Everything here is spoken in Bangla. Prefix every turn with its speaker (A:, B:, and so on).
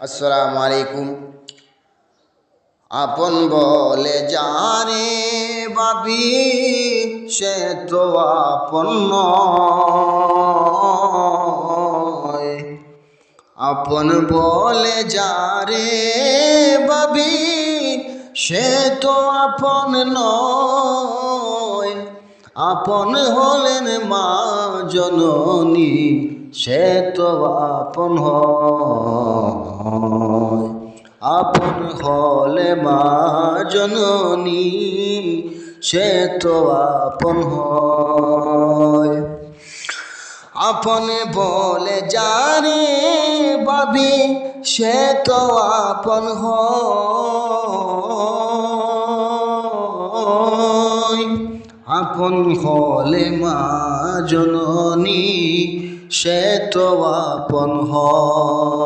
A: আসসালামু আলাইকুম। আপন বলে জানে বাবি সে তো আপন আপন বলে যারে বাবি সে তো আপন নয়। আপন হলেন মা জননী, সে তো আপন আপন হলে মা জননী, সে তো আপন আপন বলে জানে বাবি সে তো আপন হয়। আপন হলে মা জননী সে তো আপন হয়।